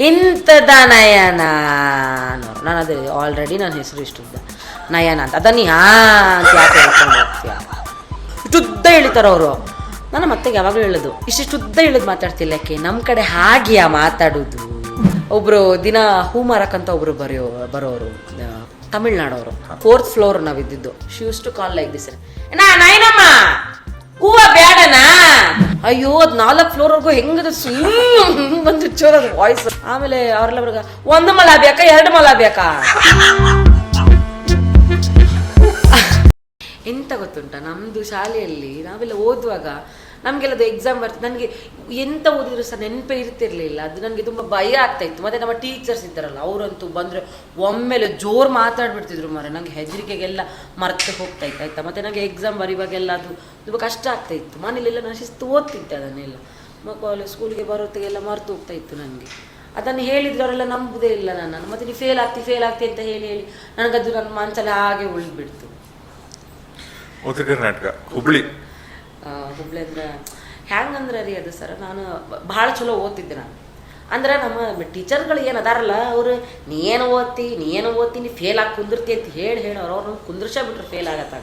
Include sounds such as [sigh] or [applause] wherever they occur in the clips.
ಇಂಥದ ನಯನ. ಅನ್ನೋರು ನಾನು ಅದೇ ಆಲ್ರೆಡಿ ನನ್ನ ಹೆಸರು ಇಷ್ಟುದ್ದ. ನಯನ ಅಂತ. ಅದನ್ನ ಯಾ ಅಂತ ಯಾಕೆ ಹೇಳ್ಕೊಂಡು ಹೋಗ್ತೀಯ? ಇಷ್ಟುದ್ದ ಅವರು. ನಾನು ಮತ್ತೆ ಯಾವಾಗಲೂ ಹೇಳೋದು ಇಷ್ಟಿಷ್ಟುದ್ದ ಇಳಿದು ಮಾತಾಡ್ತಿಲ್ಲ ಯಾಕೆ? ನಮ್ಮ ಕಡೆ ಹಾಗೆಯಾ ಮಾತಾಡೋದು. ಒಬ್ರು ದಿನ ಹೂ ಮಾರಕ್ಕಂತ ಒಬ್ರು ಬರೆಯೋ ಬರೋರು ತಮಿಳ್ನಾಡವರು fourth floor ನಾವಿದ್ದಿದ್ದು. She uses to call like this ನಾ ನೈನಮ್ಮ ಹೂವ ಬೇಡನಾ ಅಯ್ಯೋ, ಅದ್ ನಾಲ್ಕು ಫ್ಲೋರ್ವರೆಗೂ ಹೆಂಗದ? ಬಂದು ಚೋರ ವಾಯ್ಸ್ ಆಮೇಲೆ ಅವ್ರೆಲ್ಲ ಬರ್ಗ ಒಂದು ಮಲ ಬೇಕಾ ಎರಡು ಮಲ ಬೇಕಾ ಎಂತ ಗೊತ್ತುಂಟ? ನಮ್ದು ಶಾಲೆಯಲ್ಲಿ ನಾವೆಲ್ಲ ಓದುವಾಗ ನಮಗೆಲ್ಲ ಅದು ಎಕ್ಸಾಮ್ ಬರ್ತದೆ. ನನಗೆ ಎಂತ ಓದಿದ್ರು ಸಹ ನೆನಪೇ ಇರ್ತಿರ್ಲಿಲ್ಲ. ಅದು ನನಗೆ ತುಂಬ ಭಯ ಆಗ್ತಾ ಇತ್ತು. ಮತ್ತು ನಮ್ಮ ಟೀಚರ್ಸ್ ಇದ್ದಾರಲ್ಲ, ಅವರಂತೂ ಬಂದರೆ ಒಮ್ಮೆಲೆ ಜೋರು ಮಾತಾಡ್ಬಿಡ್ತಿದ್ರು ಮಾರೆ. ನನಗೆ ಹೆದರಿಕೆಗೆಲ್ಲ ಮರ್ತು ಹೋಗ್ತಾ ಇತ್ತು, ಆಯ್ತಾ? ಮತ್ತು ನನಗೆ ಎಕ್ಸಾಮ್ ಬರೀವಾಗೆಲ್ಲ ಅದು ತುಂಬ ಕಷ್ಟ ಆಗ್ತಾ ಇತ್ತು. ಮನೇಲೆಲ್ಲ ನಾನು ಶಿಸ್ತು ಓದ್ತಿದ್ದೆ ಅದನ್ನೆಲ್ಲ. ಮಕ್ಕಳು ಸ್ಕೂಲ್ಗೆ ಬರೋತ್ತಿಗೆಲ್ಲ ಮರ್ತು ಹೋಗ್ತಾ ಇತ್ತು ನನಗೆ ಅದನ್ನು ಹೇಳಿದ್ರು ಅವರೆಲ್ಲ ನಂಬುದೇ ಇಲ್ಲ ನಾನು. ಮತ್ತು ನೀವು ಫೇಲ್ ಆಗ್ತಿ ಫೇಲ್ ಆಗ್ತಿ ಅಂತ ಹೇಳಿ ಹೇಳಿ ನನಗದು ನನ್ನ ಮನಸ್ಸಲ್ಲಿ ಹಾಗೆ ಉಳಿದ್ಬಿಡ್ತು. ಉತ್ತರ ಕರ್ನಾಟಕ, ಹುಬ್ಳಿ. ಆ, ಹುಬ್ಳಿ ಅಂದ್ರೆ ಹ್ಯಾಂಗಂದ್ರೆ ರೀ ಅದು ಸರ್ ನಾನು ಭಾಳ ಚಲೋ ಓದ್ತಿದ್ದೆ ನಾನು. ಅಂದ್ರೆ ನಮ್ಮ ಟೀಚರ್ಗಳು ಏನು ಅದಾರಲ್ಲ ಅವರು ನೀ ಏನು ಓದ್ತಿ ನೀ ಏನು ಓದ್ತಿ ನೀ ಫೇಲ್ ಆಗಿ ಕುಂದಿರ್ತಿ ಅಂತ ಹೇಳಿ ಹೇಳಿ ಅವ್ರು ಅವ್ರನ್ನ ಕುಂದಿರ್ಸೇ ಬಿಟ್ರೆ ಫೇಲ್ ಆಗತ್ತಾಗ.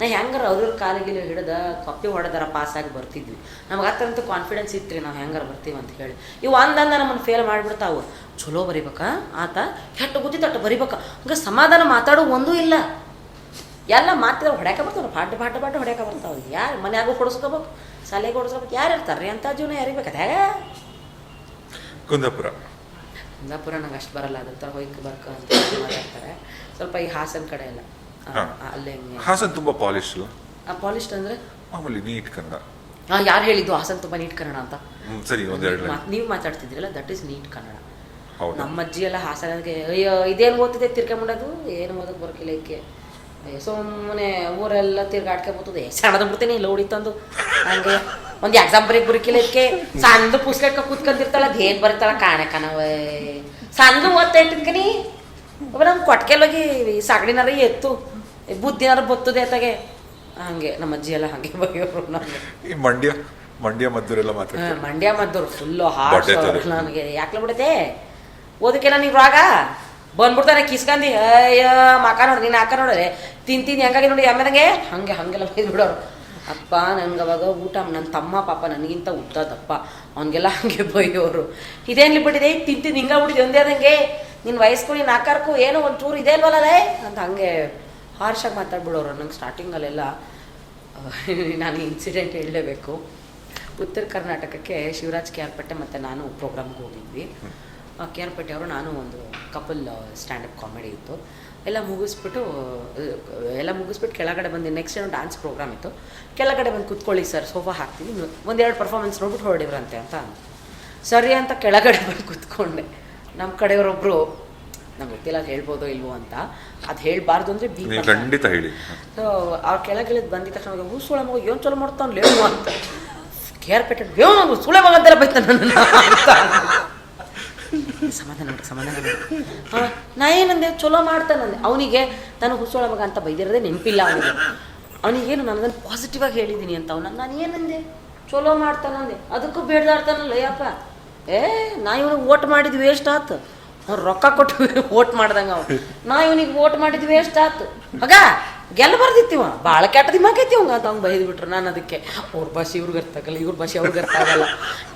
ನಾ ಹೆಂಗಾರ ಅವ್ರ ಕಾಲಿಗಿಲ್ಲ ಹಿಡ್ದ ಕಾಪಿ ಹೊಡೆದಾರ ಪಾಸಾಗಿ ಬರ್ತಿದ್ವಿ. ನಮ್ಗೆ ಅತ್ತಂತ ಕಾನ್ಫಿಡೆನ್ಸ್ ಇತ್ತು ನಾವು ಹೆಂಗಾರ ಬರ್ತೀವಿ ಅಂತ ಹೇಳಿ. ಇವು ಅಂದಂದ ನಮ್ಮನ್ನು ಫೇಲ್ ಮಾಡಿಬಿಡ್ತಾವು. ಚಲೋ ಬರಿಬೇಕಾ ಆತ ಕೆಟ್ಟ ಗೊತ್ತಿತ್ತು ಬರಿಬೇಕಾ ಹಂಗೆ ಸಮಾಧಾನ ಮಾತಾಡೋ ಒಂದೂ ಇಲ್ಲ. ಎಲ್ಲ ಮಾತಿದ್ರೆ ಹೊಡ್ಯಾಕ ಬರ್ತಾವೆ ಪಾಟ್ ಪಾಟ್ ಪಾಟ್ ಹೊಡ್ಯಾಕ ಬರ್ತಾವ ಯಾರು ಮನ್ಯಾಗೂ ಕೊಡಿಸ್ಕೋಬೇಕು ಶಾಲೆಗೆ ಕೊಡಿಸ್ಕೋಬೇಕು ಯಾರು ಇರ್ತಾರ್ರಿ ರೀ ಅಂಥ ಜೀವನ ಯಾರಿಗೆ ಬೇಕು ಅದ್ಯಾಗ ಕುಂದಾಪುರ. ಕುಂದಾಪುರ ನಂಗೆ ಅಷ್ಟು ಬರಲ್ಲ. ಅದಂತ ಹೋಯ್ಕೆ ಬರ್ಕ ಅಂತ ಮಾತಾಡ್ತಾರೆ. ಸ್ವಲ್ಪ ಈ ಹಾಸನ ಕಡೆ ಎಲ್ಲ. ಅಲ್ಲೇ ಹಾಸನ್ ತುಂಬಾ ಪಾಲಿಶ್ ಆ ಪಾಲಿಸ್ಟ್ ಅಂದರೆ? ಮಾಮೂಲಿ ನೀಟ್ ಕನ್ನಡ. ಹಾಂ ಯಾರು ಹೇಳಿದ್ದು ಹಾಸನ್ ತುಂಬ ನೀಟ್ ಕನ್ನಡ ಅಂತ? ಸರಿ ನೀವು ಮಾತಾಡ್ತಿದ್ದೀರಲ್ಲ ದಟ್ ಈಸ್ ನೀಟ್ ಕನ್ನಡ. ಹೌದಾ? ನಮ್ಮ ಅಜ್ಜಿ ಎಲ್ಲ ಹಾಸನಗೆ ಅಯ್ಯೋ ಇದೇನು ಓದ್ತಿದೆ ತಿರ್ಕೊಂಬಿಡೋದು ಏನು ಓದಕ್ಕೆ ಬರ್ಕಿಲ್ಲ ಸುಮ್ಮನೆ ಊರೆಲ್ಲ ತಿರ್ಗಾಡ್ಕೊಂಬತ್ತದ ಸಣ್ಣದ ಬಿಡ್ತೀನಿ ಇಲ್ಲ ತಂದು. ಹಂಗೆ. ಒಂದು ಎಕ್ಸಾಮ್ ಬರೀಕ್ ಬುರಿಕಿಲಕ್ಕೆ ಇದಕ್ಕೆ ಸಣ್ಣ ಪುಸ್ತಕ ಕೂತ್ಕೊಂಡಿರ್ತಾಳ ಅದೇನು ಬರೀತಾಳ ಕಾಣ ಕಣವೇ. ಸಣ್ಣ ಓದ್ತಾಯ್ತಿದ್ಕನಿ ಒಬ್ಬ ನಮ್ಮ ಕೊಟ್ಕೆಲ್ಲೋಗಿ ಸಗಣಿನಾರ ಎತ್ತು. ಬುದ್ಧಿನಾರ ಬತ್ತದೆ ಅತ್ತಾಗೆ ಹಂಗೆ ನಮ್ಮ ಅಜ್ಜಿ ಎಲ್ಲ ಹಂಗೆ ನಮಗೆ. ಈ ಮಂಡ್ಯ ಮಂಡ್ಯ ಮದ್ದೂರೆಲ್ಲ ಮಾತಾಡ್ತಾರೆ ಹಾ, ಮಂಡ್ಯ ಮದ್ದೂರು ಫುಲ್ಲು ಹಾರ್ಡ್ ನನಗೆ. ಯಾಕ್ಲ ಬಿಡತೆ ಓದಕ್ಕೆಲ್ಲ ನೀವು ರಾಗ? ಬಂದ್ಬಿಡ್ತಾನೆ, ಕಿಸ್ಕಂದಿ, ಅಯ್ಯ ಮಕ ನೋಡ್ರಿ ನೀನು ಅಕ್ಕ ನೋಡ್ರೆ ತಿಂತೀನಿ ಹೆಂಗಾಗಿ ನೋಡಿ ಆಮೇಲೆ ಹಂಗೆ, ಹಂಗೆಲ್ಲ ಬೈದು ಬಿಡೋರು ಅಪ್ಪ, ನಂಗೆ ಅವಾಗ ಊಟ ನನ್ನ ತಮ್ಮ, ಪಾಪ, ನನಗಿಂತ ಉದ್ದದಪ್ಪ ಅವನಿಗೆಲ್ಲ ಹಂಗೆ ಬೈಯೋರು. ಇದೇನ್ಲಿ ಬಿಟ್ಟಿದೆ? ತಿಂತೀನಿ ಹಿಂಗೆ ಬಿಟ್ಟಿದೆ ಒಂದೇ ಅದಂಗೆ ನಿನ್ನ ವಯಸ್ಸು ನಿನ್ನ ಆಕಾರಕ್ಕೂ ಏನೋ ಒಂದು ಚೂರು ಇದೆ ಅಲ್ವಲ್ಲೇ ಅಂತ ಹಂಗೆ ಹಾರ್ಷಾಗಿ ಮಾತಾಡ್ಬಿಡೋರು ನಂಗೆ ಸ್ಟಾರ್ಟಿಂಗಲ್ಲೆಲ್ಲ [laughs] ನಾನು ಇನ್ಸಿಡೆಂಟ್ ಹೇಳಲೇಬೇಕು. ಉತ್ತರ ಕರ್ನಾಟಕಕ್ಕೆ ಶಿವರಾಜ್ ಕೆ ಆರ್ ಪಟ್ಟೆ ಮತ್ತು ನಾನು ಪ್ರೋಗ್ರಾಮ್ಗೆ ಹೋಗಿದ್ವಿ. ಕೆ ಆರ್ ಪೇಟೆ ಅವರು ನಾನು ಒಂದು ಕಪಲ್ ಸ್ಟ್ಯಾಂಡಪ್ ಕಾಮಿಡಿ ಇತ್ತು. ಎಲ್ಲ ಮುಗಿಸ್ಬಿಟ್ಟು ಎಲ್ಲ ಮುಗಿಸ್ಬಿಟ್ಟು ಕೆಳಗಡೆ ಬಂದು ನೆಕ್ಸ್ಟ್ ಏನೋ ಡ್ಯಾನ್ಸ್ ಪ್ರೋಗ್ರಾಮ್ ಇತ್ತು. ಕೆಳಗಡೆ ಬಂದು ಕುತ್ಕೊಳ್ಳಿ ಸರ್ ಸೋಫಾ ಹಾಕ್ತೀವಿ ಒಂದೆರಡು ಪರ್ಫಾರ್ಮೆನ್ಸ್ ನೋಡ್ಬಿಟ್ಟು ಹೊರಡಿವ್ರಂತೆ ಅಂತ. ಸರಿ ಅಂತ ಕೆಳಗಡೆ ಬಂದು ಕುತ್ಕೊಂಡೆ. ನಮ್ಮ ಕಡೆಯವರೊಬ್ಬರು ನಮ್ಗೆ ಗೊತ್ತಿಲ್ಲ ಅದು ಹೇಳ್ಬೋದೋ ಇಲ್ವೋ ಅಂತ ಅದು ಹೇಳಬಾರ್ದು ಅಂದರೆ ಬಿ ಖಂಡಿತ ಹೇಳಿ. ಸೊ ಆ ಕೆಳಗಿಳಿದು ಬಂದಿದ ತಕ್ಷಣ ಹೂ ಸುಳೆ ಮಗ ಏನು ಚಲೋ ಮಾಡ್ತಾನೆ ಲೇವು ಅಂತ. ಕೇರ್ ಪೆಟ್ಟು ಬೇವು ನಾವು ಸುಳೆ ಮಗ ಅಂತೆಲ್ಲ ಬೈತಾನೆ ಅಂತ ಸಮಾಧಾನ ಮಾಡಿ ಸಮಾಧಾನ ಮಾಡಿ. ಹಾಂ ನಾ ಏನಂದೆ? ಚಲೋ ಮಾಡ್ತಾನಂದೆ ಅವನಿಗೆ ನಾನು ಹುಸೋಳ ಮಗ ಅಂತ ಬೈದಿರೋದೇ ನೆನಪಿಲ್ಲ ಅವನಿಗೆ. ಅವನಿಗೇನು ನಾನು ಅದನ್ನು ಪಾಸಿಟಿವ್ ಆಗಿ ಹೇಳಿದ್ದೀನಿ ಅಂತ ಅವನ ನಾನು ಏನಂದೆ? ಚಲೋ ಮಾಡ್ತಾನಂದೆ ಅದಕ್ಕೂ ಬೇಡ್ದಾಡ್ತಾನಲ್ಲ ಯಪ್ಪ ಏ, ನಾ ಇವನಿಗೆ ಓಟ್ ಮಾಡಿದ್ವಿ ವೇಸ್ಟ್ ಆತು? ಅವ್ನು ರೊಕ್ಕ ಕೊಟ್ಟು [laughs] ಓಟ್ ಮಾಡ್ದಂಗ ಅವ್ನು ನಾ ಇವನಿಗೆ ಓಟ್ ಮಾಡಿದ್ವಿ ವೇಸ್ಟ್ ಆತು? ಮಗ ಗೆಲ್ಲಬಾರ್ದಿತ್ತಿವ ಭಾಳ ಕೆಟ್ಟ ದಿಮಾಕೈತಿ ಅವಂಗ ಅಂತ ಅವ್ನು ಬೈದು ಬಿಟ್ರು ನಾನು ಅದಕ್ಕೆ. ಅವ್ರ ಭಾಷೆ ಇವ್ರಿಗೆ ಅರ್ಥ ಇವ್ರ ಭಾಷೆ ಅವ್ರಿಗೆ ಅರ್ಥ ಆಗಲ್ಲ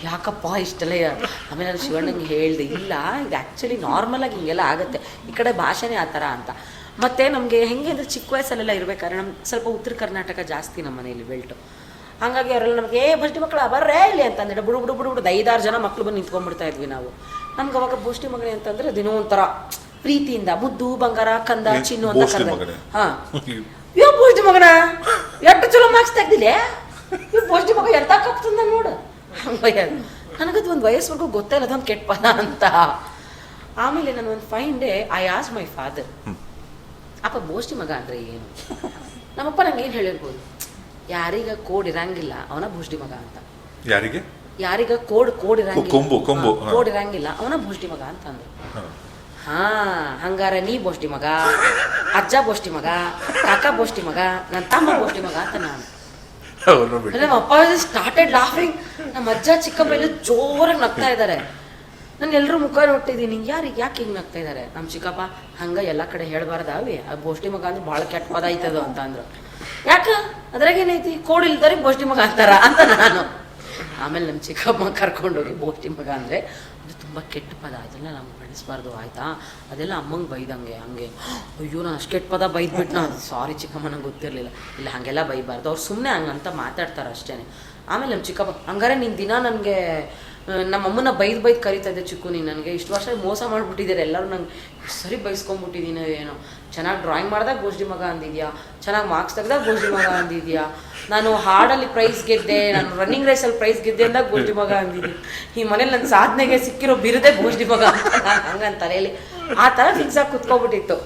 ಯಾಕಪ್ಪ ಇಷ್ಟೆಲ್ಲ ಆಮೇಲೆ ನಾನು ಶಿವಣ್ಣಂಗೆ ಹೇಳ್ದೆ, ಇಲ್ಲ, ಇದು ಆ್ಯಕ್ಚುಲಿ ನಾರ್ಮಲಾಗಿ ಹಿಂಗೆಲ್ಲ ಆಗುತ್ತೆ. ಈ ಕಡೆ ಭಾಷೆನೇ ಆ ಥರ ಅಂತ. ಮತ್ತು ನಮಗೆ ಹೆಂಗೆ ಅಂದ್ರೆ ಚಿಕ್ಕ ವಯಸ್ಸಲ್ಲೆಲ್ಲ ಇರ್ಬೇಕಾದ್ರೆ ನಮ್ಮ ಸ್ವಲ್ಪ ಉತ್ತರ ಕರ್ನಾಟಕ ಜಾಸ್ತಿ ನಮ್ಮ ಮನೆಯಲ್ಲಿ ಬೆಲ್ಟು. ಹಾಗಾಗಿ ಅವರೆಲ್ಲ ನಮಗೆ, ಏ ಬಸ್ಟಿ ಮಕ್ಕಳು ಬರ್ರೇ ಇಲ್ಲಿ ಅಂತಂದ್ರೆ ಬುಡು ಬುಡು ಬುಡು ಬಿಡು ಐದಾರು ಜನ ಮಕ್ಕಳು ಬಂದು ನಿಂತ್ಕೊಂಡ್ಬಿಡ್ತಾ ಇದ್ವಿ ನಾವು. ನಮ್ಗೆ ಅವಾಗ ಬೂಸ್ಟಿ ಮಗನೇ ಅಂತಂದ್ರೆ ದಿನೋ ಒಂಥರ ಪ್ರೀತಿಯಿಂದ ಮುದ್ದು ಬಂಗಾರ ಕಂದ ಚಿನ್ನು ಅಂತ ಕರೆದ? ಹಾ. ಯೋ ಮಗನ? ಎಷ್ಟು ಚಲೋ ಮಾರ್ಕ್ಸ್ ತೆಗ್ದಿಲ್ಲ ಇವ್ ಮಗ ಎಂತ ಕಪ್ತಂದ ನೋಡು. ಹಂಗಯ್ಯ ನನಗದು ಒಂದು ವಯಸ್ಸುವರೆಗೂ ಗೊತ್ತಿಲ್ಲ ಅದೊಂದು ಕೆಟ್ಟ ಪದ ಅಂತ. ಆಮೇಲೆ ನಾನು ಒಂದು fine day I ask my father ಅಪ್ಪ ಬೋಷ್ಟಿ ಮಗ ಅಂದ್ರೆ ಏನು? ನಮ್ಮಪ್ಪ ನಂಗೆ ಏನು ಹೇಳಿರ್ಬೋದು? ಯಾರಿಗ ಕೋಡ್ ಇರಂಗಿಲ್ಲ ಅವನ ಭೂಷ್ಟಿ ಮಗ ಅಂತ. ಯಾರಿಗೆ? ಯಾರಿಗ ಕೋಡ್ ಕೋಡ್ ಇರಂಗಿಲ್ಲ. ಕೋಡ್ ಇರಂಗಿಲ್ಲ ಅವನ ಭೂಷ್ಟಿ ಮಗ ಅಂತ ಅಂದ್ರು. ಹ. ಹಂಗಾರ ನೀ ಬೋಷ್ಟಿ ಮಗ ಅಜ್ಜ ಬೋಷ್ಟಿ ಮಗ ಕಾಕ ಬೋಷ್ಟಿ ಮಗ ನನ್ನ ತಮ್ಮ ಬೋಷ್ಟಿ ಮಗ ಅಂತ ನಾನು. ನಮ್ಮ ಅಪ್ಪ ಸ್ಟಾರ್ಟೆಡ್ ಲಾಫಿಂಗ್ ನಮ್ಮ ಅಜ್ಜ ಚಿಕ್ಕಪ್ಪ ಎಲ್ಲ ಜೋರಾಗಿ ನಗ್ತಾ ಇದ್ದಾರೆ. ನಾನು ಎಲ್ಲರೂ ಮುಖ ನೋಡ್ತಿದ್ದೀನಿ. ಯಾರಿಗೆ ಯಾಕೆ ಹಿಂಗೆ ನಗ್ತಾ ಇದ್ದಾರೆ? ನಮ್ಮ ಚಿಕ್ಕಪ್ಪ ಹಂಗೆ ಎಲ್ಲ ಕಡೆ ಹೇಳ್ಬಾರ್ದಾವಿ ಆ ಬೋಷ್ಟಿ ಮಗ ಅಂದ್ರೆ ಭಾಳ ಕೆಟ್ಟ ಪದ ಐತದು ಅಂತ ಅಂದ್ರು. ಯಾಕ? ಅದ್ರಾಗ ಏನೈತಿ? ಕೋಡ್ ಇಲ್ದಾರೆ ಗೋಷ್ಠಿ ಮಗ ಅಂತಾರ ಅಂತ ನಾನು. ಆಮೇಲೆ ನಮ್ಮ ಚಿಕ್ಕಮ್ಮ ಕರ್ಕೊಂಡೋಗಿ ಬೋಟಿ ಮಗ ಅಂದರೆ, ಅದು ತುಂಬ ಕೆಟ್ಟ ಪದ, ಅದೆಲ್ಲ ನಮ್ಗೆ ಬಳಸಬಾರ್ದು ಆಯಿತಾ? ಅದೆಲ್ಲ ಅಮ್ಮಂಗೆ ಬೈದಂಗೆ, ಹಂಗೆ, ಅಯ್ಯೋ, ನಾನು ಅಷ್ಟು ಕೆಟ್ಟ ಪದ ಬೈದ್ಬಿಟ್ಟು ನಾನು ಸಾರಿ ಚಿಕ್ಕಮ್ಮ, ನಂಗೆ ಗೊತ್ತಿರಲಿಲ್ಲ. ಇಲ್ಲ, ಹಾಗೆಲ್ಲ ಬೈಬಾರ್ದು, ಅವ್ರು ಸುಮ್ಮನೆ ಹಂಗಂತ ಮಾತಾಡ್ತಾರೆ ಅಷ್ಟೇ ಆಮೇಲೆ ನಮ್ಮ ಚಿಕ್ಕಪ್ಪ ಹಂಗಾರೆ ನಿನ್ನ ದಿನ ನನಗೆ ನಮ್ಮ ಅಮ್ಮನ ಬೈದು ಬೈದು ಕರಿತಾ ಇದ್ದೆ ಚಿಕ್ಕು ನೀನು ನನಗೆ. ಇಷ್ಟು ವರ್ಷ ಮೋಸ ಮಾಡಿಬಿಟ್ಟಿದ್ದಾರೆ, ಎಲ್ಲರೂ ನಂಗೆ ಸರಿ ಬೈಸ್ಕೊಂಡ್ಬಿಟ್ಟಿದ್ದೀನೋ ಏನೋ. ಚೆನ್ನಾಗಿ ಡ್ರಾಯಿಂಗ್ ಮಾಡಿದಾಗ ಗೋಷ್ಠಿ ಮಗ ಅಂದಿದ್ಯಾ? ಚೆನ್ನಾಗಿ ಮಾರ್ಕ್ಸ್ ತೆಗ್ದಾಗ ಗೋಷ್ಠಿ ಮಗ ಅಂದಿದ್ಯಾ? ನಾನು ಹಾಡಲ್ಲಿ ಪ್ರೈಸ್ ಗೆದ್ದೆ, ನಾನು ರನ್ನಿಂಗ್ ರೇಸಲ್ಲಿ ಪ್ರೈಸ್ ಗೆದ್ದೆ ಅಂದಾಗ ಗೋಷ್ಠಿ ಮಗ ಅಂದಿದ್ದೀನಿ ಈ ಮನೇಲಿ ನನ್ನ ಸಾಧನೆಗೆ ಸಿಕ್ಕಿರೋ ಬಿರುದೇ ಗೋಷ್ಠಿ ಮಗ ಹಂಗಂತಾರೆ ತಲೆಯಲ್ಲಿ ಆ ಥರ ಫಿಕ್ಸ್ ಆಗಿ ಕುತ್ಕೊಬಿಟ್ಟಿತ್ತು.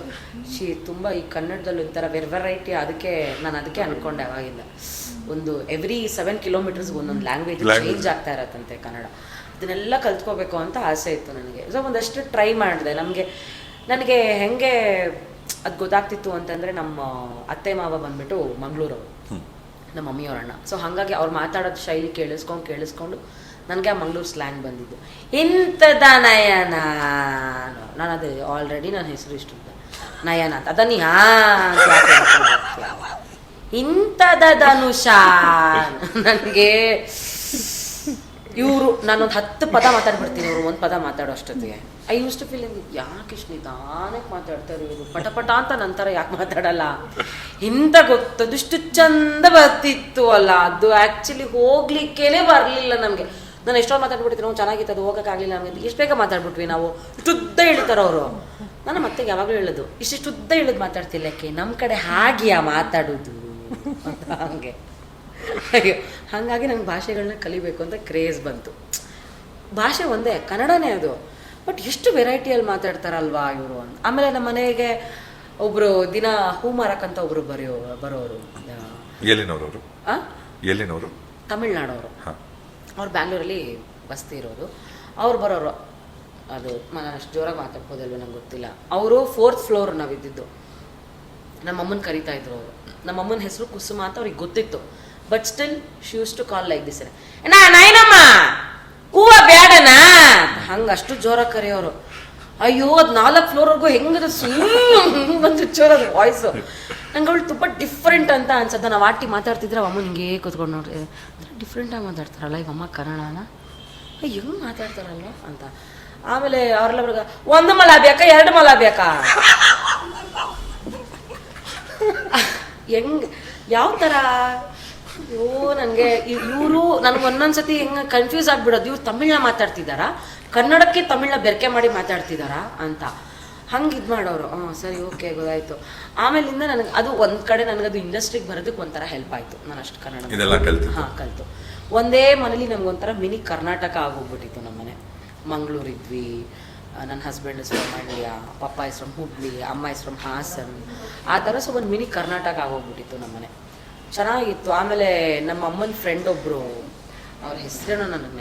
ಶಿ ತುಂಬ ಈ ಕನ್ನಡದಲ್ಲಿ ಒಂಥರ ವೆರ್ ವೆರೈಟಿ ಅದಕ್ಕೆ ನಾನು ಅದಕ್ಕೆ ಅನ್ಕೊಂಡೆ ಅವಾಗಿಂದ. ಒಂದು ಎವ್ರಿ ಸೆವೆನ್ ಕಿಲೋಮೀಟರ್ಸ್ ಒಂದೊಂದು ಲ್ಯಾಂಗ್ವೇಜ್ ಚೇಂಜ್ ಆಗ್ತಾ ಇರತ್ತಂತೆ ಕನ್ನಡ. ಅದನ್ನೆಲ್ಲ ಕಲ್ತ್ಕೋಬೇಕು ಅಂತ ಆಸೆ ಇತ್ತು ನನಗೆ. ಸೊ ಒಂದಷ್ಟು ಟ್ರೈ ಮಾಡಿದೆ. ನಮಗೆ ನನಗೆ ಹೆಂಗೆ ಅದು ಗೊತ್ತಾಗ್ತಿತ್ತು ಅಂತಂದರೆ ನಮ್ಮ ಅತ್ತೆ ಮಾವ ಬಂದ್ಬಿಟ್ಟು ಮಂಗಳೂರವರು. ನಮ್ಮ ಮಮ್ಮಿಯವ್ರ ಅಣ್ಣ. ಸೊ ಹಾಗಾಗಿ ಅವ್ರು ಮಾತಾಡೋದು ಶೈಲಿ ಕೇಳಿಸ್ಕೊಂಡು ಕೇಳಿಸ್ಕೊಂಡು ನನಗೆ ಆ ಮಂಗಳೂರು ಸ್ಲ್ಯಾಂಗ್ ಬಂದಿದ್ದು. ಇಂಥದ ನಯನ. ನಾನು ಅದೇ ಆಲ್ರೆಡಿ ನನ್ನ ಹೆಸರು ಇಷ್ಟು ನಯನ ಅಂತ. ಅದನ್ನು ಹೋಗ್ತೀಯ? ಇಂಥದ ಧನುಷ. ನನಗೆ ಇವರು, ನಾನೊಂದು ಹತ್ತು ಪದ ಮಾತಾಡ್ಬಿಡ್ತೀನಿ ಇವರು, ಒಂದು ಪದ ಮಾತಾಡೋ ಅಷ್ಟೊತ್ತಿಗೆ. ಐ ಯೂಸ್ ಟು ಫೀಲ್ ಯಾಕೆ ಇಷ್ಟು ನಿಧಾನಕ್ಕೆ ಮಾತಾಡ್ತಾರೆ ಇವರು? ಪಟ ಪಟ ಅಂತ ನಂತರ ಯಾಕೆ ಮಾತಾಡಲ್ಲ? ಇಂಥ ಗೊತ್ತದಿಷ್ಟು ಚಂದ ಬರ್ತಿತ್ತು ಅಲ್ಲ. ಅದು ಆ್ಯಕ್ಚುಲಿ ಹೋಗ್ಲಿಕ್ಕೇನೆ ಬರಲಿಲ್ಲ ನಮಗೆ ನಾನು ಎಷ್ಟೊಂದು ಮಾತಾಡ್ಬಿಟ್ಟಿದ್ರು ನಾವು ಚೆನ್ನಾಗಿತ್ತು ಅದು ಹೋಗೋಕ್ಕಾಗಲಿಲ್ಲ ನಮಗೆ ಇಷ್ಟು ಬೇಗ ಮಾತಾಡ್ಬಿಟ್ವಿ ನಾವು. ಇಷ್ಟುದ್ದ ಹೇಳ್ತಾರೆ ಅವರು. ನಾನು ಮತ್ತೆ ಯಾವಾಗಲೂ ಹೇಳೋದು ಇಷ್ಟಿಷ್ಟು ಉದ್ದ ಹೇಳೋದು ಮಾತಾಡ್ತಿಲ್ಲ ಯಾಕೆ? ನಮ್ಮ ಕಡೆ ಹಾಗೆಯಾ ಮಾತಾಡೋದು ಅಂತ ಹಂಗೆ. ಅಯ್ಯೋ ಹಾಗಾಗಿ ನಂಗೆ ಭಾಷೆಗಳನ್ನ ಕಲಿಬೇಕು ಅಂತ ಕ್ರೇಜ್ ಬಂತು. ಭಾಷೆ ಒಂದೇ ಕನ್ನಡನೇ ಅದು. ಬಟ್ ಎಷ್ಟು ವೆರೈಟಿಯಲ್ಲಿ ಮಾತಾಡ್ತಾರಲ್ವಾ ಇವರು ಅಂತ. ಆಮೇಲೆ ನಮ್ಮ ಮನೆಗೆ ಒಬ್ಬರು ದಿನ ಹೂ ಮಾರಕ್ಕಂತ ಒಬ್ಬರು ಬರೆಯೋ ಬರೋರು. ಎಲ್ಲಿನವ್ರು? ತಮಿಳ್ನಾಡವರು. ಅವ್ರು ಬ್ಯಾಂಗ್ಳೂರಲ್ಲಿ ಬಸ್ತಿ ಇರೋದು ಅವ್ರು ಬರೋರು, ಅದು ನಾನು ಅಷ್ಟು ಜೋರಾಗಿ ಮಾತಾಡ್ಬೋದಲ್ವ ನಂಗೆ ಗೊತ್ತಿಲ್ಲ. ಅವರು ಫೋರ್ತ್ ಫ್ಲೋರ್ ನಾವಿದ್ದಿದ್ದು. ನಮ್ಮ ಅಮ್ಮನ ಕರಿತಾ ಇದ್ರು ಅವರು. ನಮ್ಮ ಅಮ್ಮನ ಹೆಸರು ಕುಸುಮ ಅಂತ ಅವ್ರಿಗೆ ಗೊತ್ತಿತ್ತು. But still she uses to call like this ನಾ ನೈನಮ್ಮ ಹೂವ ಬೇಡನಾ ಹಂಗೆ ಅಷ್ಟು ಜೋರಾಗಿ ಕರೆಯೋರು. ಅಯ್ಯೋ, ಅದು ನಾಲ್ಕು ಫ್ಲೋರ್ವರೆಗೂ ಹೆಂಗದ ಸುಮ್ಮನೆ ಬಂದು ಜೋರದು ವಾಯ್ಸು ನಂಗೆ ಅವಳು ತುಂಬ ಡಿಫ್ರೆಂಟ್ ಅಂತ ಅನ್ಸುತ್ತೆ. ನಾವು ಆಟಿ ಮಾತಾಡ್ತಿದ್ರೆ ಅಮ್ಮ ನಿಂಗೆ ಕೂತ್ಕೊಂಡು ನೋಡ್ರಿ. ಡಿಫ್ರೆಂಟಾಗಿ ಮಾತಾಡ್ತಾರಲ್ಲ ಈಗ ಅಮ್ಮ ಕನ್ನಡನ? ಹೆಂಗೆ ಮಾತಾಡ್ತಾರಲ್ಲ ಅಂತ. ಆಮೇಲೆ ಅವರೆಲ್ಲ ಬರ್ಗ ಒಂದು ಮಲ ಬೇಕಾ ಎರಡು ಮಲ ಬೇಕಾ ಹೆಂಗ್, ಯಾವ ಥರ ಅಯ್ಯೋ ನನಗೆ ಇವರು, ನನಗೆ ಒಂದೊಂದ್ಸತಿ ಹೆಂಗೆ ಕನ್ಫ್ಯೂಸ್ ಆಗಿಬಿಡೋದು. ಇವ್ರು ತಮಿಳ್ನ ಮಾತಾಡ್ತಿದ್ದಾರಾ? ಕನ್ನಡಕ್ಕೆ ತಮಿಳ್ನ ಬೆರಕೆ ಮಾಡಿ ಮಾತಾಡ್ತಿದ್ದಾರಾ ಅಂತ. ಹಂಗೆ ಇದು ಮಾಡೋರು. ಹಾಂ ಸರಿ ಓಕೆ ಗೊತ್ತಾಯ್ತು. ಆಮೇಲಿಂದ ನನಗೆ ಅದು ಒಂದು ಕಡೆ ನನಗದು ಇಂಡಸ್ಟ್ರಿಗೆ ಬರೋದಕ್ಕೆ ಒಂಥರ ಹೆಲ್ಪ್ ಆಯಿತು. ನಾನು ಅಷ್ಟು ಕನ್ನಡ. ಹಾಂ ಕಲಿತು. ಒಂದೇ ಮನೇಲಿ ನಮ್ಗೊಂಥರ ಮಿನಿ ಕರ್ನಾಟಕ ಆಗೋಗ್ಬಿಟ್ಟಿತ್ತು ನಮ್ಮ ಮನೆ. ಮಂಗಳೂರು ಇದ್ವಿ ನನ್ನ husband from Mandya papa from Hubli ಅಮ್ಮ ಫ್ರಮ್ ಹಾಸನ್. ಆ ಥರ ಸೊ ಒಂದು ಮಿನಿ ಕರ್ನಾಟಕ ಆಗೋಗ್ಬಿಟ್ಟಿತ್ತು ನಮ್ಮ ಮನೆ. ಚೆನ್ನಾಗಿತ್ತು. ಆಮೇಲೆ ನಮ್ಮ ಅಮ್ಮನ ಫ್ರೆಂಡ್ ಒಬ್ಬರು ಅವ್ರ ಹೆಸರೇನೋ ನನಗೆ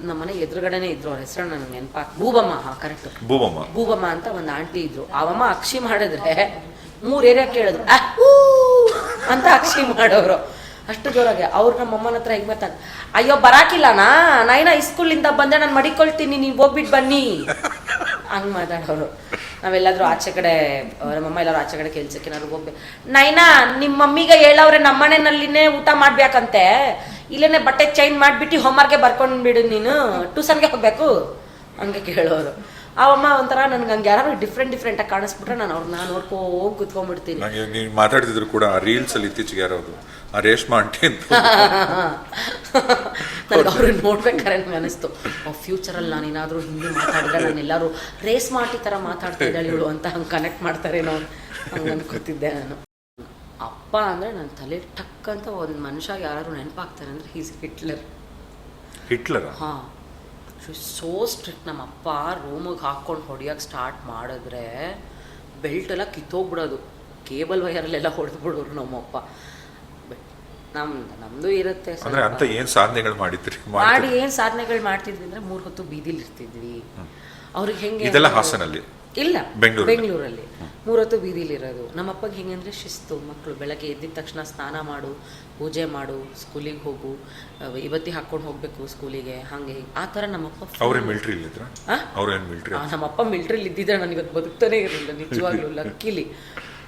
ನೆನಪಿಲ್ಲ ನಮ್ಮ ಮನೆ ಎದುರುಗಡೆನೇ ಇದ್ರು ಅವ್ರ ಹೆಸರು ನನಗೆ ನೆನಪಾ ಭೂಬಮ್ಮ ಹಾಂ ಕರೆಕ್ಟ್ ಭೂಬಮ್ಮ. ಭೂಬಮ್ಮ ಅಂತ ಒಂದು ಆಂಟಿ ಇದ್ರು. ಅವಮ್ಮ ಅಕ್ಷಿ ಮಾಡಿದ್ರೆ ಮೂರ್ ಏರಿಯಾ ಕೇಳಿದ್ರು ಅಂತ ಅಕ್ಷಿ ಮಾಡೋರು. ಅಷ್ಟು ಜೋರಾಗೆ. ಅವ್ರು ನಮ್ಮ ಅಮ್ಮನ ಹತ್ರ ಹೆಂಗ್ ಮಾತಾಡ ಅಯ್ಯೋ ಬರಾಕಿಲ್ಲನಾ ನೈನಾ ಇಸ್ಕೂಲಿಂದ ಬಂದೆ ನಾನು ಮಡಿಕೊಳ್ತೀನಿ ನೀವು ಹೋಗ್ಬಿಟ್ಟು ಬನ್ನಿ. ಹಂಗ್ ಮಾತಾಡೋರು. ನಾವೆಲ್ಲಾದ್ರೂ ಆಚೆ ಕಡೆ ನಮ್ಮಮ್ಮ ಎಲ್ಲರೂ ಆಚೆ ಕಡೆ ಕೆಲ್ಸಕ್ಕೆ ಏನಾದ್ರು ಹೋಗ್ಬೇಕು ನೈನಾ ನಿಮ್ಮ ಮಮ್ಮಿಗೆ ಹೇಳವ್ರೆ ನಮ್ಮನೆಯಲ್ಲಿನೇ ಊಟ ಮಾಡ್ಬೇಕಂತೆ. ಇಲ್ಲೇನೆ ಬಟ್ಟೆ ಚೇಂಜ್ ಮಾಡಿಬಿಟ್ಟು ಹೋಮ್ವರ್ಕ್ಗೆ ಬರ್ಕೊಂಡು ಬಿಡು ನೀನು. ಟ್ಯೂಷನ್ಗೆ ಹೋಗ್ಬೇಕು. ಹಂಗೆ ಕೇಳೋರು. ಅಮ್ಮ ಒಂಥರ ನನ್ಗೆ ಹಂಗೆ ಯಾರು ಡಿಫ್ರೆಂಟ್ ಆಗಿ ಕಾಣಿಸ್ಬಿಟ್ರೆ ನಾನು ಅವ್ರನ್ನ ನೋಡ್ಕೋ ಹೋಗಿ ಕುತ್ಕೊಂಡ್ಬಿಡ್ತೀನಿ. ನನಗೆ ನೀವು ಮಾತಾಡ್ತಿದ್ರು ಕೂಡ ಆ ರೀಲ್ಸ್ ಅಲ್ಲಿ ಇತ್ತೀಚೆಗೆ ಯಾರದು ಆ ರೇಷ್ಮಾ ಆಂಟಿ ಅಂತ [laughs] ನನಗೆ ಅವ್ರನ್ನ ನೋಡ್ಬೇಕಾದ್ರೆ ನನಗೆ ಅನಿಸ್ತು. ಫ್ಯೂಚರಲ್ಲಿ ನಾನು ಏನಾದರೂ ಹಿಂದಿ ಮಾತಾಡಿದ್ರೆ ನಾನು ಎಲ್ಲರೂ ರೇಸ್ ಮಾಟಿ ಥರ ಮಾತಾಡ್ತಾ ಇದ್ದಾಳೆ ಇವಳು ಅಂತ ಹಂಗೆ ಕನೆಕ್ಟ್ ಮಾಡ್ತಾರೇನೋ ಹಂಗೆ ಅನ್ಕೋತಿದ್ದೆ ನಾನು. ಅಪ್ಪ ಅಂದರೆ ನನ್ನ ತಲೆ ಟಕ್ ಅಂತ ಒಂದು ಮನುಷ್ಯ ಯಾರು ನೆನಪಾಗ್ತಾರೆ ಅಂದರೆ ಹೀಸ್ ಹಿಟ್ಲರ್ ಹಿಟ್ಲರ್ ಹಾಂ. ಸೋ ಸ್ಟ್ರಿಕ್ಟ್ ನಮ್ಮ ಅಪ್ಪ. ರೂಮಿಗೆ ಹಾಕ್ಕೊಂಡು ಹೊಡಿಯೋಕೆ ಸ್ಟಾರ್ಟ್ ಮಾಡಿದ್ರೆ ಬೆಲ್ಟ್ ಎಲ್ಲ ಕಿತ್ತೋಗ್ಬಿಡೋದು. ಕೇಬಲ್ ವಯರಲ್ಲೆಲ್ಲ ಹೊಡೆದ್ಬಿಡೋರು ನಮ್ಮಪ್ಪ ನಮ್ಮ ನಮ್ದು ನಮ್ಮದು ಇರುತ್ತೆ ಅಂತ ಏನು ಸಾಧನೆಗಳು ಮಾಡಿದ್ರಿ? ಮಾಡಿ ಏನು ಸಾಧನೆಗಳು ಮಾಡ್ತಿದ್ವಿ ಅಂದ್ರೆ ಮೂರು ಹೊತ್ತು ಬೀದಿಲಿ ಇರ್ತಿದ್ವಿ ಅವ್ರಿಗೆ ಹೆಂಗೆ ಇದೆಲ್ಲ ಹಾಸನಲ್ಲಿ. ಇಲ್ಲ ಬೆಂಗಳೂರಲ್ಲಿ? ಮೂರೊತ್ತು ಬೀದಿಲಿರೋದು. ನಮ್ಮಪ್ಪಗೆ ಹೆಂಗೆ ಅಂದರೆ ಶಿಸ್ತು ಮಕ್ಕಳು ಬೆಳಗ್ಗೆ ಎದ್ದಿದ ತಕ್ಷಣ ಸ್ನಾನ ಮಾಡು ಪೂಜೆ ಮಾಡು ಸ್ಕೂಲಿಗೆ ಹೋಗು ಇವತ್ತಿ ಹಾಕೊಂಡು ಹೋಗಬೇಕು ಸ್ಕೂಲಿಗೆ ಹಾಗೆ ಆ ಥರ ನಮ್ಮಪ್ಪ full- ಅವ್ರೇನ್ ಮಿಲ್ಟ್ರಿ ಇಲ್ಲಿದ್ರ ಆ? ಮಿಲ್ಟ್ರಿ? ನಮ್ಮಪ್ಪ ಮಿಲ್ಟ್ರಿಲಿ ಇದ್ದಿದ್ರೆ ನಾನು ಇವತ್ತು ಬದುಕ್ತಾನೆ ಇರಲಿಲ್ಲ ನಿಜವಾಗ್ಲೂ [laughs] ಲಕ್ಕಿಲಿ.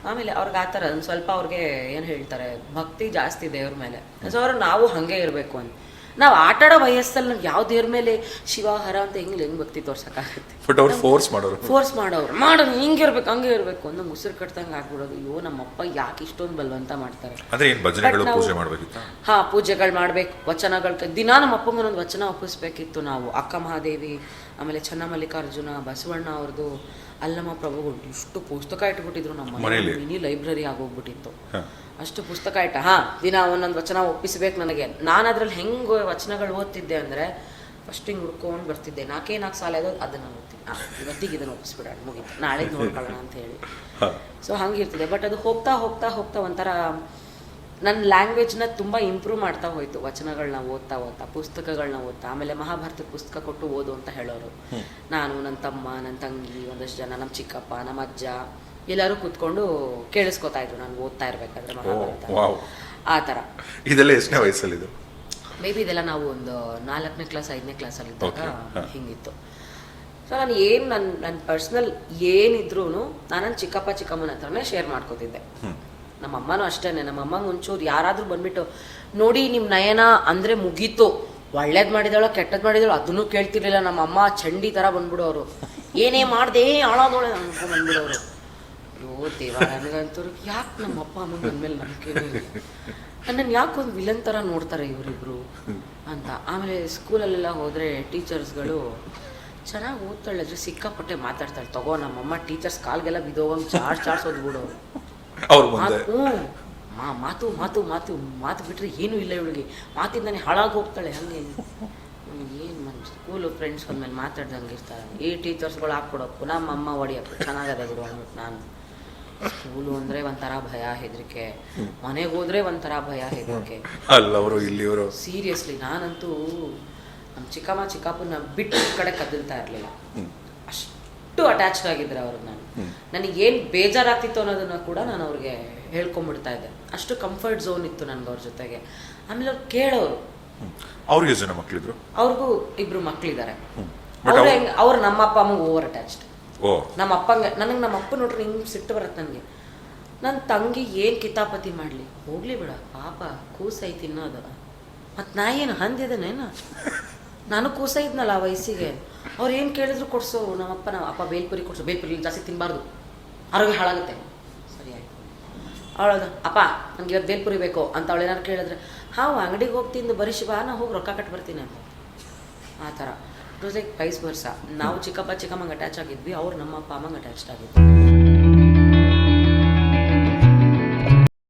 ಆಮೇಲೆ ಅವ್ರಿಗೆ ಆ ಥರ ಒಂದು ಸ್ವಲ್ಪ ಅವ್ರಿಗೆ ಏನು ಹೇಳ್ತಾರೆ ಭಕ್ತಿ ಜಾಸ್ತಿ ದೇವ್ರ ಮೇಲೆ. ಸೊ ಅವರು ನಾವು ಹಾಗೆ ಇರಬೇಕು ಅಂತ. ನಾವು ಆಟಾಡೋ ವಯಸ್ಸಲ್ಲಿ ನಾವು ಯಾವ ದೇವ್ರ ಮೇಲೆ ಶಿವ ಹರ ಅಂತ ಹೆಂಗ್ ಹೆಂಗ್ ಭಕ್ತಿ ತೋರ್ಸೋಕ್ಕಾಗುತ್ತೆ ಬಟ್ ಅವ್ರು ಫೋರ್ಸ್ ಮಾಡೋರು. ಫೋರ್ಸ್ ಮಾಡೋರು. ಮಾಡೋದು ಹಿಂಗೆ ಇರ್ಬೇಕು ಹಂಗೆ ಇರ್ಬೇಕು ನಮ್ಮ ಉಸಿರು ಕಟ್ದಂಗೆ ಆಗ್ಬಿಡೋದು. ಅಯ್ಯೋ ನಮ್ಮಪ್ಪ ಯಾಕೆ ಇಷ್ಟೊಂದು ಬಲ್ವಂತ ಮಾಡ್ತಾರೆ. ಅಂದ್ರೆ ಏನು ಭಜನೆಗಳು ಪೂಜೆ ಮಾಡಬೇಕಿತ್ತು? ಹಾ ಪೂಜೆಗಳು ಮಾಡ್ಬೇಕು ವಚನಗಳು ದಿನ ನಮ್ಮ ಅಪ್ಪಂಗೆ ಒಂದೊಂದು ವಚನ ಒಪ್ಪಿಸ್ಬೇಕಿತ್ತು ನಾವು. ಅಕ್ಕ ಮಹಾದೇವಿ ಆಮೇಲೆ ಚನ್ನಮಲ್ಲಿಕಾರ್ಜುನ ಬಸವಣ್ಣ ಅವ್ರದ್ದು ಅಲ್ಲಮ್ಮ ಪ್ರಭುಗಳು ಇಷ್ಟು ಪುಸ್ತಕ ಇಟ್ಬಿಟ್ಟಿದ್ರು ನಮ್ಮ ಮನೆಯಲ್ಲಿ? ಮಿನಿ ಲೈಬ್ರರಿ ಆಗೋಗ್ಬಿಟ್ಟಿತ್ತು. ಅಷ್ಟು ಪುಸ್ತಕ ಇಟ್ಟ ಹಾ ದಿನ ಒಂದೊಂದು ವಚನ ಒಪ್ಪಿಸ್ಬೇಕು ನನಗೆ. ನಾನು ಅದ್ರಲ್ಲಿ ಹೆಂಗೆ ವಚನಗಳು ಓದ್ತಿದ್ದೆ ಅಂದರೆ ಫಸ್ಟ್ ಹಿಂಗೆ ಹುಡ್ಕೊಂಡು ಬರ್ತಿದ್ದೆ. ನಾಲ್ಕೇ ನಾಲ್ಕು ಸಾಲ ಅದು ಅದನ್ನು ಓದ್ತೀನಿ. ಹಾಂ ಇವತ್ತಿಗೆ ಇದನ್ನು ಒಪ್ಪಿಸ್ಬಿಡೋಣ ಮುಗೀತು. ನಾಳೆ ನೋಡ್ಕೊಳ್ಳೋಣ ಅಂತ ಹೇಳಿ. ಸೊ ಹಂಗಿರ್ತದೆ. ಬಟ್ ಅದು ಹೋಗ್ತಾ ಹೋಗ್ತಾ ಹೋಗ್ತಾ ಒಂಥರ ನನ್ನ ಲ್ಯಾಂಗ್ವೇಜ್ನ ತುಂಬ ಇಂಪ್ರೂವ್ ಮಾಡ್ತಾ ಹೋಯ್ತು. ವಚನಗಳನ್ನ ಓದ್ತಾ ಓದ್ತಾ ಪುಸ್ತಕಗಳನ್ನ ಓದ್ತಾ. ಆಮೇಲೆ ಮಹಾಭಾರತ ಪುಸ್ತಕ ಕೊಟ್ಟು ಓದು ಅಂತ ಹೇಳೋರು. ನಾನು ನನ್ನ ತಮ್ಮ ನನ್ನ ತಂಗಿ ಒಂದಷ್ಟು ಜನ ನಮ್ಮ ಚಿಕ್ಕಪ್ಪ ನಮ್ಮ ಅಜ್ಜ ಎಲ್ಲರೂ ಕೂತ್ಕೊಂಡು ಕೇಳಿಸ್ಕೊತಾ ಇದ್ರು ನಾನು ಓದ್ತಾ ಇರ್ಬೇಕಾದ್ರೆ ಮಹಾಭಾರತ. ಆ ಥರ. ಇದೆಲ್ಲ ಎಷ್ಟನೇ ವಯಸ್ಸಲ್ಲಿ ಇದು ಮೇ ಬಿ ಇದೆಲ್ಲ ನಾವು ಒಂದು ನಾಲ್ಕನೇ ಕ್ಲಾಸ್ ಐದನೇ ಕ್ಲಾಸಲ್ಲಿ ಇದ್ದಾಗ ಹಿಂಗಿತ್ತು. ಸೊ ನಾನು ಏನು ನನ್ನ ನನ್ನ ಪರ್ಸ್ನಲ್ ಏನಿದ್ರು ನಾನು ನನ್ನ ಚಿಕ್ಕಪ್ಪ ಚಿಕ್ಕಮ್ಮನ ಹತ್ರನೇ ಶೇರ್ ಮಾಡ್ಕೋತಿದ್ದೆ. ನಮ್ಮ ಅಮ್ಮನೂ ಅಷ್ಟೇ ನಮ್ಮ ಅಮ್ಮ ಒಂಚೂರು ಯಾರಾದರೂ ಬಂದ್ಬಿಟ್ಟು ನೋಡಿ ನಿಮ್ಮ ನಯನ ಅಂದರೆ ಮುಗೀತು. ಒಳ್ಳೇದು ಮಾಡಿದಾಳ ಕೆಟ್ಟದ್ದು ಮಾಡಿದಾಳು ಅದನ್ನೂ ಕೇಳ್ತಿರ್ಲಿಲ್ಲ. ನಮ್ಮ ಅಮ್ಮ ಚಂಡಿ ಥರ ಬಂದ್ಬಿಡೋರು ಏನೇ ಮಾಡ್ದೇ ಹಾಳಾದೋಳೆ ಅಂತ ಬಂದ್ಬಿಡೋರು. ಅಯ್ಯೋ ದೇವ ನನಗಂತೂ ಯಾಕೆ ನಮ್ಮ ಅಪ್ಪ ಅಮ್ಮ ನನ್ನ ಮೇಲೆ ನಂಬಿಕೆ ನನ್ನ ನನ್ನನ್ನು ಯಾಕೆ ಒಂದು ವಿಲನ್ ಥರ ನೋಡ್ತಾರೆ ಇವರಿಬ್ರು ಅಂತ. ಆಮೇಲೆ ಸ್ಕೂಲಲ್ಲೆಲ್ಲ ಹೋದರೆ ಟೀಚರ್ಸ್ಗಳು ಚೆನ್ನಾಗಿ ಓದ್ತಾಳೆ ಅದ್ರ ಸಿಕ್ಕಾಪಟ್ಟೆ ಮಾತಾಡ್ತಾಳೆ. ತಗೋ ನಮ್ಮಮ್ಮ ಟೀಚರ್ಸ್ ಕಾಲ್ಗೆಲ್ಲ ಬಿದ್ದೋಗಂಗೆ ಚಾರ್ಜ್ ಚಾರ್ಜ್ ಬಿಡು. ಹ್ಞೂ. ಮಾ ಮಾತು ಮಾತು ಮಾತು ಮಾತು ಬಿಟ್ಟರೆ ಏನೂ ಇಲ್ಲ ಇವಳಿಗೆ. ಮಾತಿಂದಾನೆ ಹಾಳಾಗಿ ಹೋಗ್ತಾಳೆ ಹಂಗೆ. ಏನು ಮನ್ ಸ್ಕೂಲು ಫ್ರೆಂಡ್ಸ್ ಬಂದ್ಮೇಲೆ ಮಾತಾಡ್ದಂಗೆ ಇರ್ತಾರೆ. ಈ ಟೀಚರ್ಸ್ಗಳು ಹಾಕ್ಬಿಡೋ ನಮ್ಮ ಅಮ್ಮ ಹೊಡಿಯಪ್ಪ ಚೆನ್ನಾಗದ ಬಿಡು ಅಂದ್ಬಿಟ್ಟು ನಾನು. ಸ್ಕೂಲು ಅಂದ್ರೆ ಒಂಥರ ಭಯ ಹೆದರಿಕೆ. ಮನೆಗೆ ಹೋದ್ರೆ ಒಂಥರ ಭಯ ಹೆದರಿಕೆ. ಅಲ್ಲವರು ಇಲ್ಲಿವರು ಸೀರಿಯಸ್ಲಿ ನಾನಂತೂ ನಮ್ಮ ಚಿಕ್ಕಮ್ಮ ಚಿಕ್ಕಪ್ಪನ ಬಿಟ್ಟು ಕಡೆ ಕದಲ್ತಾ ಇರಲಿಲ್ಲ. ಅಷ್ಟು ಅಟ್ಯಾಚ್ಡ್ ಆಗಿದ್ರೆ ಅವ್ರಿಗೆ ನಾನು. ನನಗೆ ಏನು ಬೇಜಾರಾಗ್ತಿತ್ತು ಅನ್ನೋದನ್ನ ಕೂಡ ನಾನು ಅವ್ರಿಗೆ ಹೇಳ್ಕೊಂಬಿಡ್ತಾ ಇದ್ದೆ. ಅಷ್ಟು ಕಂಫರ್ಟ್ ಝೋನ್ ಇತ್ತು ನನಗೆ ಅವ್ರ ಜೊತೆಗೆ. ಆಮೇಲೆ ಅವ್ರು ಕೇಳೋರು. ಅವ್ರಿಗೆ ಜನ ಮಕ್ಕಳಿದ್ರು ಅವ್ರಿಗೂ ಇಬ್ರು ಮಕ್ಳಿದ್ದಾರೆ ಅವ್ರ ಅವ್ರು ಅವ್ರು- ನಮ್ಮ ಅಪ್ಪ ಅಮ್ಮ ಓವರ್ ಅಟ್ಯಾಚ್ಡ್ ನಮ್ಮ ಅಪ್ಪಂಗೆ ನನಗೆ ನಮ್ಮ ಅಪ್ಪ ನೋಡ್ರಿ ಹಿಂಗೆ ಸಿಟ್ಟು ಬರುತ್ತೆ ನನಗೆ. ನನ್ನ ತಂಗಿ ಏನು ಕಿತಾಪತಿ ಮಾಡಲಿ? ಹೋಗ್ಲಿ ಬಿಡ, ಪಾಪ ಕೂಸೈ ತಿನ್ನೋದು. ಮತ್ತು ನಾ ಏನು ಹಂದಿದನೇನ ನಾನು ಕೂಸೈದ್ನಲ್ಲ ಆ ವಯಸ್ಸಿಗೆ. ಅವ್ರು ಏನು ಕೇಳಿದ್ರು ಕೊಡ್ಸೋ, ನಮ್ಮಪ್ಪ ನಮ್ಮ ಅಪ್ಪ ಬೇಲ್ಪುರಿ ಕೊಡ್ಸೋ ಬೇಲ್ಪುರಿ ಜಾಸ್ತಿ ತಿನ್ನಬಾರ್ದು ಆರೋಗ್ಯ ಹಾಳಾಗುತ್ತೆ. ಸರಿ ಆಯ್ತು. ಅಪ್ಪ, ನನಗೆ ಇವತ್ತು ಬೇಲ್ಪುರಿ ಬೇಕು ಅಂತ ಅವಳು ಏನಾರು ಕೇಳಿದ್ರೆ, ಹಾವು ಅಂಗಡಿಗೆ ಹೋಗಿ ತಿಂದು ಬರೀ ಬಾ ನಾ ಹೋಗಿ ರೊಕ್ಕ ಕಟ್ಬರ್ತೀನಿ ಅಂತ. ಆ ಥರ. ಇಟ್ ವಾಸ್ ಲೈಕ್ ವೈಸ್ ವರ್ಷ ನಾವು ಚಿಕ್ಕಪ್ಪ ಚಿಕ್ಕಮ್ಮಂಗೆ ಅಟ್ಯಾಚ್ ಆಗಿದ್ವಿ, ಅವ್ರು ನಮ್ಮ ಅಪ್ಪ ಅಮ್ಮಂಗೆ ಅಟ್ಯಾಚ್ಡ್ ಆಗಿದ್ವಿ